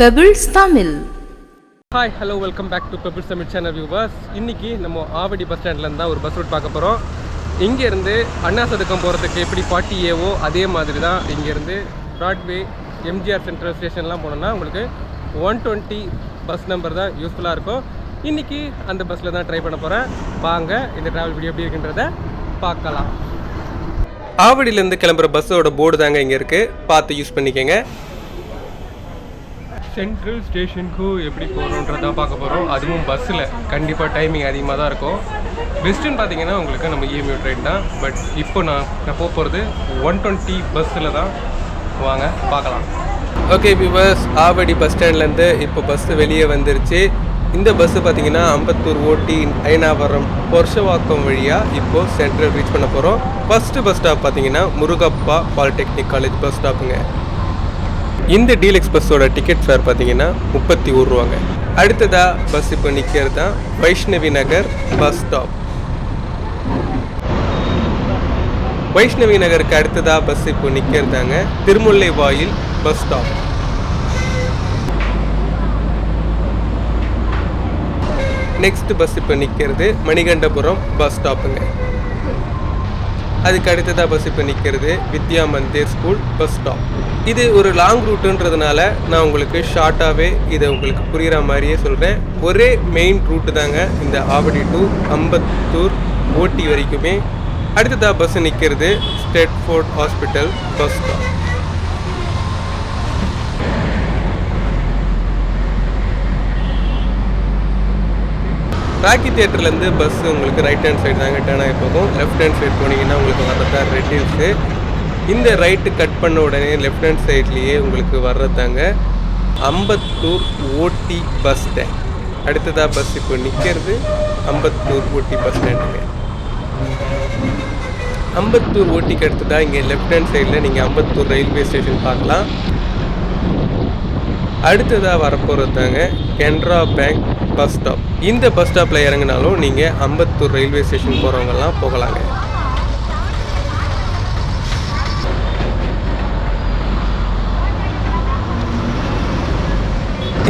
Pebbles Tamil hi hello welcome back to pebble Tamil channel viewers இன்னைக்கு நம்ம Avadi bus ஸ்டாண்ட்லேருந்து தான் ஒரு பஸ் ரூட் பார்க்க போகிறோம் இங்கேருந்து அண்ணா சதுக்கம் போகிறதுக்கு எப்படி ஃபார்ட்டி ஏவோ அதே மாதிரி தான் இங்கேருந்து ப்ராட்வே எம்ஜிஆர் சென்ட்ரல் ஸ்டேஷன்லாம் போனோம்னா உங்களுக்கு ஒன் டுவெண்ட்டி பஸ் நம்பர் தான் யூஸ்ஃபுல்லாக இருக்கும். இன்றைக்கி அந்த பஸ்ஸில் தான் ட்ரை பண்ண போகிறேன் வாங்க இந்த ட்ராவல் வீடியோ எப்படி இருக்குன்றத பார்க்கலாம். ஆவடியிலேருந்து கிளம்புற பஸ்ஸோட போர்டு தாங்க இங்கே இருக்குது பார்த்து யூஸ் பண்ணிக்கோங்க. சென்ட்ரல் ஸ்டேஷனுக்கு எப்படி போகிறோன்றதான் பார்க்க போகிறோம் அதுவும் பஸ்ஸில் கண்டிப்பாக டைமிங் அதிகமாக தான் இருக்கும். பெஸ்ட்டுன்னு பார்த்தீங்கன்னா உங்களுக்கு நம்ம இஎம்யூ ட்ரெயின் தான். பட் இப்போ நான் நான் போக போகிறது ஒன் டுவெண்ட்டி பஸ்ஸில் தான். வாங்க பார்க்கலாம். ஓகே பஸ் ஆவடி பஸ் ஸ்டாண்ட்லேருந்து இப்போ பஸ்ஸு வெளியே வந்துருச்சு. இந்த பஸ்ஸு பார்த்தீங்கன்னா அம்பத்தூர் ஓட்டி அயனாபுரம் பொர்ஷவாக்கம் வழியாக இப்போது சென்ட்ரல் ரீச் பண்ண போகிறோம் ஃபஸ்ட்டு பஸ் ஸ்டாப் பார்த்தீங்கன்னா முருகப்பா பாலிடெக்னிக் காலேஜ் பஸ் ஸ்டாப்புங்க இந்த டீலக்ஸ் பஸ்ஸோட டிக்கெட் ஃபேர் பார்த்தீங்கன்னா முப்பத்தி ஒரு ரூபாங்க. அடுத்ததாக பஸ் இப்போ நிற்கிறது தான் வைஷ்ணவி நகர் பஸ் ஸ்டாப் வைஷ்ணவி நகருக்கு அடுத்ததாக பஸ் இப்போ நிற்கிறதாங்க திருமுல்லை வாயில் பஸ் ஸ்டாப் நெக்ஸ்ட் பஸ் இப்போ நிற்கிறது மணிகண்டபுரம் பஸ் ஸ்டாப்புங்க அதுக்கு அடுத்ததாக பஸ் இப்போ நிற்கிறது Vidya Mandir school bus stop இது ஒரு லாங் ரூட்டுன்றதுனால நான் உங்களுக்கு ஷார்ட்டாகவே இதை உங்களுக்கு புரிகிற மாதிரியே சொல்கிறேன் ஒரே மெயின் ரூட்டு தாங்க இந்த ஆவடி டு அம்பத்தூர் ஓட்டி வரைக்குமே. அடுத்ததாக பஸ் நிற்கிறது Stedford hospital bus stop Rocky தியேட்டர்லேருந்து bus உங்களுக்கு ரைட் ஹேண்ட் சைடு தாங்க டேர்ன் ஆகி போகும். லெஃப்ட் ஹேண்ட் சைடு போனீங்கன்னா உங்களுக்கு வர்றதா ரெட் ஹில்ஸு இந்த ரைட்டு கட் பண்ண உடனே லெஃப்ட் ஹேண்ட் சைட்லேயே உங்களுக்கு வர்றதாங்க அம்பத்தூர் ஓட்டி பஸ் ஸ்டாண்ட் அடுத்ததாக பஸ் இப்போ நிற்கிறது அம்பத்தூர் ஓட்டி பஸ் ஸ்டாண்டுங்க அம்பத்தூர் ஓட்டிக்கு அடுத்ததாக இங்கே லெஃப்ட் ஹேண்ட் சைடில் நீங்கள் அம்பத்தூர் ரயில்வே ஸ்டேஷன் பார்க்கலாம். அடுத்ததாக வரப்போகிறது தாங்க கென்ரா பேங்க் பஸ் ஸ்டாப் இந்த பஸ் ஸ்டாப்பில் இறங்கினாலும் நீங்கள் அம்பத்தூர் ரயில்வே ஸ்டேஷன் போகிறவங்கெல்லாம் போகலாங்க.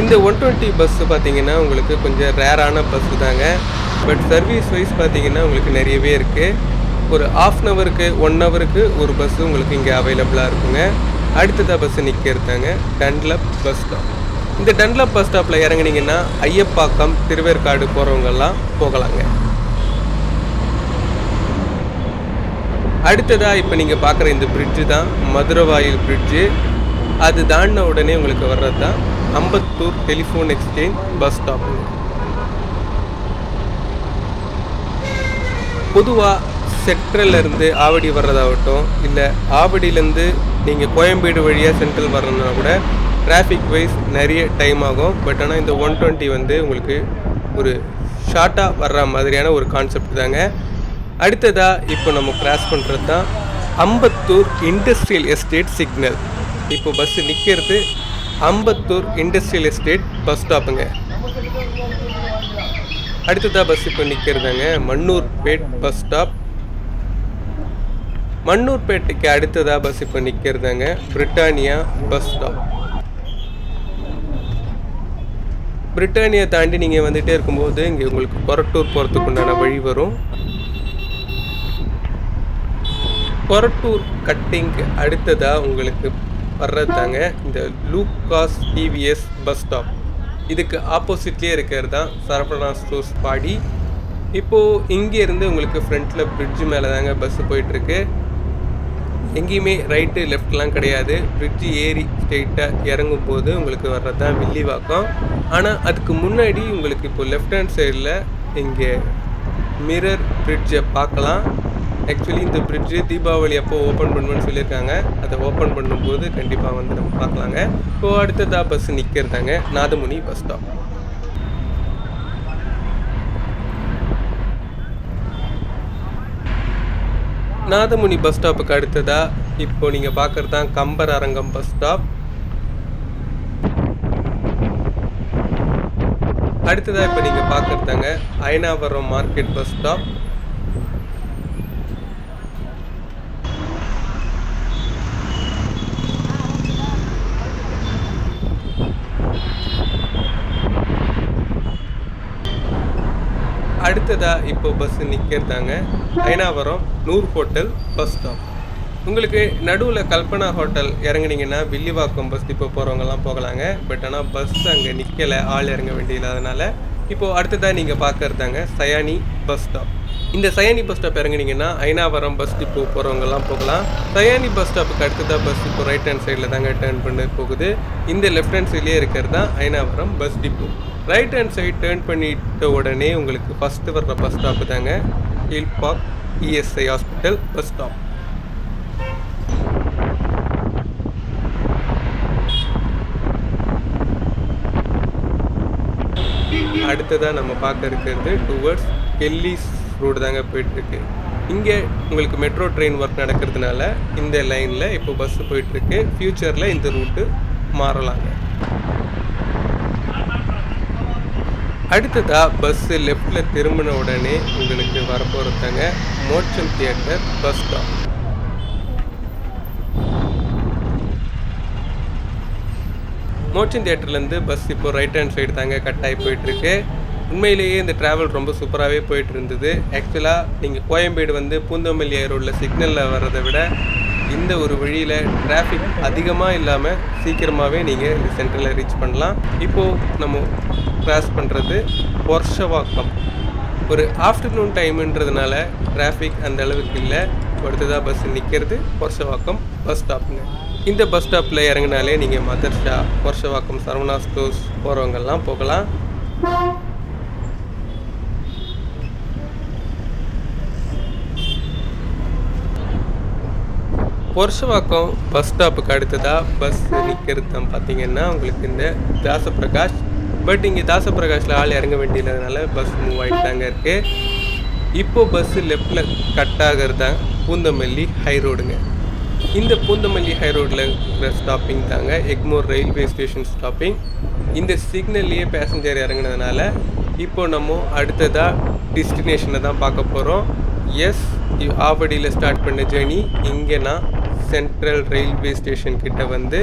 இந்த ஒன் டுவெண்ட்டி பஸ்ஸு பார்த்தீங்கன்னா உங்களுக்கு கொஞ்சம் ரேரான பஸ்ஸு தாங்க. பட் சர்வீஸ் வைஸ் பார்த்தீங்கன்னா உங்களுக்கு நிறையவே இருக்குது ஒரு ஆஃப் அன் ஹவருக்கு ஒன் ஹவருக்கு ஒரு பஸ்ஸு உங்களுக்கு இங்கே அவைலபிளாக இருக்குங்க. அடுத்ததாக பஸ்ஸு இருக்காங்க. டன்லப் பஸ் ஸ்டாப் இந்த டன்லப் பஸ் ஸ்டாப்பில் இறங்குனீங்கன்னா ஐயப்பாக்கம் திருவேற்காடு போகிறவங்கெல்லாம் போகலாங்க. அடுத்ததாக இப்போ நீங்கள் பார்க்குற இந்த பிரிட்ஜு தான் மதுரவாயில் பிரிட்ஜு அது தாண்டின உடனே உங்களுக்கு வர்றது தான் Ambattur telephone exchange bus stop பொதுவாக சென்ட்ரல்லேருந்து ஆவடி வர்றதாகட்டும் இல்லை ஆவடியிலேருந்து நீங்கள் கோயம்பேடு வழியாக சென்ட்ரல் வரணுன்னா கூட டிராஃபிக் வைஸ் நிறைய டைம் ஆகும். பட் ஆனால் இந்த ஒன் டுவெண்ட்டி வந்து உங்களுக்கு ஒரு ஷார்ட்டாக வர்ற மாதிரியான ஒரு கான்செப்ட் தாங்க. அடுத்ததாக இப்போ நம்ம கிராஸ் பண்ணுறது தான் அம்பத்தூர் இண்டஸ்ட்ரியல் எஸ்டேட் சிக்னல் இப்போ பஸ்ஸு நிற்கிறது அம்பத்தூர் இண்டஸ்ட்ரியல் எஸ்டேட் பஸ் ஸ்டாப்புங்க அடுத்ததாக பஸ் இப்போ நிற்கிறதாங்க மன்னூர்பேட் பஸ் ஸ்டாப் மன்னூர்பேட்டைக்கு அடுத்ததாக பஸ் இப்போ நிற்கிறதாங்க பிரிட்டானியா பஸ் ஸ்டாப் பிரிட்டானியா தாண்டி நீங்கள் வந்துகிட்டே இருக்கும்போது இங்கே உங்களுக்கு கொரட்டூர் போகிறதுக்கு உண்டான வழி வரும். கொரட்டூர் கட்டிங்க்கு அடுத்ததாக உங்களுக்கு வர்றதாங்க இந்த லூக்காஸ் டிவிஎஸ் பஸ் ஸ்டாப் இதுக்கு ஆப்போசிட்லேயே இருக்கிறது தான் சரவணா ஸ்டோர்ஸ் பாடி இப்போது இங்கேருந்து உங்களுக்கு ஃப்ரண்ட்டில் பிரிட்ஜு மேலே தாங்க பஸ்ஸு போயிட்டுருக்கு எங்கேயுமே ரைட்டு லெஃப்ட்லாம் கிடையாது. பிரிட்ஜு ஏறி ஸ்ட்ரெயிட்டாக இறங்கும் போது உங்களுக்கு வர்றது தான் வில்லிவாக்கம். ஆனால் அதுக்கு முன்னாடி உங்களுக்கு இப்போ லெஃப்ட் ஹேண்ட் சைடில் இங்கே மிரர் பிரிட்ஜை பார்க்கலாம். ஆக்சுவலி இந்த பிரிட்ஜு தீபாவளி அப்போ ஓப்பன் பண்ணுவேன்னு சொல்லியிருக்காங்க. அதை ஓப்பன் பண்ணும்போது கண்டிப்பாக வந்து நம்ம பார்க்கலாங்க. இப்போ அடுத்ததாக bus நிற்கிறதாங்க Nathamuni bus stop Nathamuni bus ஸ்டாப்புக்கு அடுத்ததாக இப்போ நீங்கள் பார்க்குறது தான் கம்பர் அரங்கம் பஸ் ஸ்டாப். அடுத்ததாக இப்போ நீங்கள் பார்க்குறதாங்க அயனாவரம் மார்க்கெட் பஸ் ஸ்டாப். அடுத்ததா இப்போ bus நிற்கிறதாங்க Ayanavaram Noor hotel bus stop உங்களுக்கு நடுவில் கல்பனா ஹோட்டல் இறங்குனீங்கன்னா வில்லிவாக்கம் பஸ் இப்போ போகிறவங்கலாம் போகலாங்க. பட் ஆனால் பஸ் அங்கே நிற்கலை ஆள் இறங்க வேண்டியதுனால இப்போது அடுத்ததாக நீங்கள் பார்க்கறதாங்க சயானி பஸ் ஸ்டாப் இந்த சயானி பஸ் ஸ்டாப் இறங்குனீங்கன்னா ஐநாவரம் பஸ் டிப்போ போகிறவங்கலாம் போகலாம். சயானி பஸ் ஸ்டாப்புக்கு அடுத்ததாக பஸ் இப்போ ரைட் ஹேண்ட் சைடில் தாங்க டேர்ன் பண்ணி போகுது. இந்த லெஃப்ட் ஹேண்ட் சைட்லேயே இருக்கிறது தான் Ayanavaram bus depot right hand side turn பண்ணிட்ட உடனே உங்களுக்கு ஃபஸ்ட்டு வர்ற பஸ் ஸ்டாப்பு தாங்க hill park ESI hospital bus stop அடுத்ததாக நம்ம பார்க்க இருக்கிறது டுவர்ட்ஸ் கெல்லிஸ் ரோடு தாங்க போயிட்டுருக்கு. இங்கே உங்களுக்கு மெட்ரோ ட்ரெயின் ஒர்க் நடக்கிறதுனால இந்த லைனில் இப்போ பஸ்ஸு போயிட்டுருக்கு. ஃப்யூச்சரில் இந்த ரூட்டு மாறலாங்க. அடுத்ததாக பஸ்ஸு லெஃப்டில் திரும்பின உடனே உங்களுக்கு வரப்போகிறதாங்க மோட்சம் தியேட்டர் பஸ் ஸ்டாப் மோச்சின் தேட்டர்லேருந்து பஸ் இப்போ ரைட் ஹேண்ட் சைடு தாங்க கட் ஆகி போயிட்டுருக்கு. உண்மையிலேயே இந்த ட்ராவல் ரொம்ப சூப்பராகவே போயிட்டு இருந்தது ஆக்சுவலாக நீங்கள் கோயம்பேடு வந்து பூந்தமல்லி ரோட்டில் சிக்னலில் வர்றதை விட இந்த ஒரு வழியில் டிராஃபிக் அதிகமாக இல்லாமல் சீக்கிரமாகவே நீங்கள் இந்த சென்டரில் ரீச் பண்ணலாம். இப்போது நம்ம கிராஸ் பண்ணுறது பொர்ஷவாக்கம் ஒரு ஆஃப்டர்நூன் டைமுன்றதுனால டிராஃபிக் அந்த அளவுக்கு இல்லை. அடுத்ததாக பஸ் நிற்கிறது பொர்ஷவாக்கம் பஸ் ஸ்டாப்புங்க இந்த பஸ் ஸ்டாப்பில் இறங்கினாலே நீங்கள் மதர்ஷா பொர்ஷவாக்கம் சரவணா ஸ்டோர்ஸ் போகிறவங்கெல்லாம் போகலாம். பொருஷவாக்கம் பஸ் ஸ்டாப்புக்கு அடுத்ததாக பஸ் நிற்கிறது பார்த்தீங்கன்னா உங்களுக்கு இந்த தாசப்பிரகாஷ் பட் இங்கே தாசப்பிரகாஷில் ஆள் இறங்க வேண்டியதுனால பஸ் மூவ் ஆகிட்டு தாங்க இருக்குது இப்போது பஸ்ஸு லெஃப்டில் கட் ஆகிறது தான் பூந்தமல்லி ஹை ரோடுங்க இந்த பூந்தமல்லி ஹை ரோட்டில் இருக்கிற ஸ்டாப்பிங் தாங்க எக்மோர் ரயில்வே ஸ்டேஷன் ஸ்டாப்பிங் இந்த சிக்னல்லையே பேசஞ்சர் இறங்குனதுனால இப்போ நம்ம அடுத்ததாக டெஸ்டினேஷனை தான் பார்க்க போகிறோம் எஸ் ஆவடியில் ஸ்டார்ட் பண்ண ஜேர்னி இங்கே நான் சென்ட்ரல் ரயில்வே ஸ்டேஷன் கிட்ட வந்து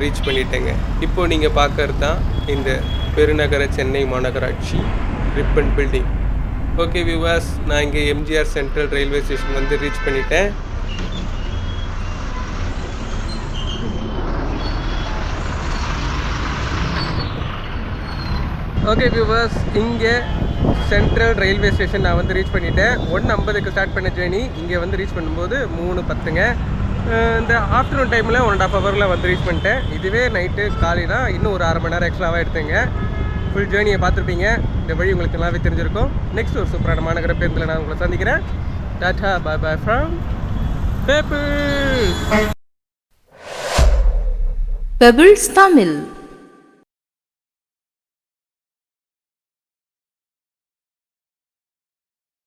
ரீச் பண்ணிட்டேங்க. இப்போ நீங்கள் பார்க்கறது தான் இந்த பெருநகர சென்னை மாநகராட்சி ரிப்பன் பில்டிங் ஓகே விவாஸ் நான் இங்கே எம்ஜிஆர் சென்ட்ரல் ரயில்வே ஸ்டேஷன் வந்து ரீச் பண்ணிட்டேன். ஓகே வியூவர்ஸ் இங்கே சென்ட்ரல் ரயில்வே ஸ்டேஷன் நான் வந்து ரீச் பண்ணிட்டேன். ஒன்று ஐம்பதுக்கு ஸ்டார்ட் பண்ண ஜேர்னி இங்கே வந்து ரீச் பண்ணும்போது மூணு பத்துங்க. இந்த ஆஃப்டர்நூன் டைமில் ஒன் அண்ட் ஆஃப் ஹவரில் வந்து ரீச் பண்ணிட்டேன். இதுவே நைட்டு காலைனா இன்னும் ஒரு அரை மணி நேரம் எக்ஸ்ட்ராவாக எடுத்தேங்க. ஃபுல் ஜேர்னியை பார்த்துருப்பீங்க. இந்த வழி உங்களுக்கு நல்லாவே தெரிஞ்சிருக்கும். நெக்ஸ்ட் ஒரு சூப்பரான மாநகர பேருந்தில் நான் உங்களை சந்திக்கிறேன். டாட்டா பாய் பாய் ஃப்ரம் பேப்பிள் தமிழ்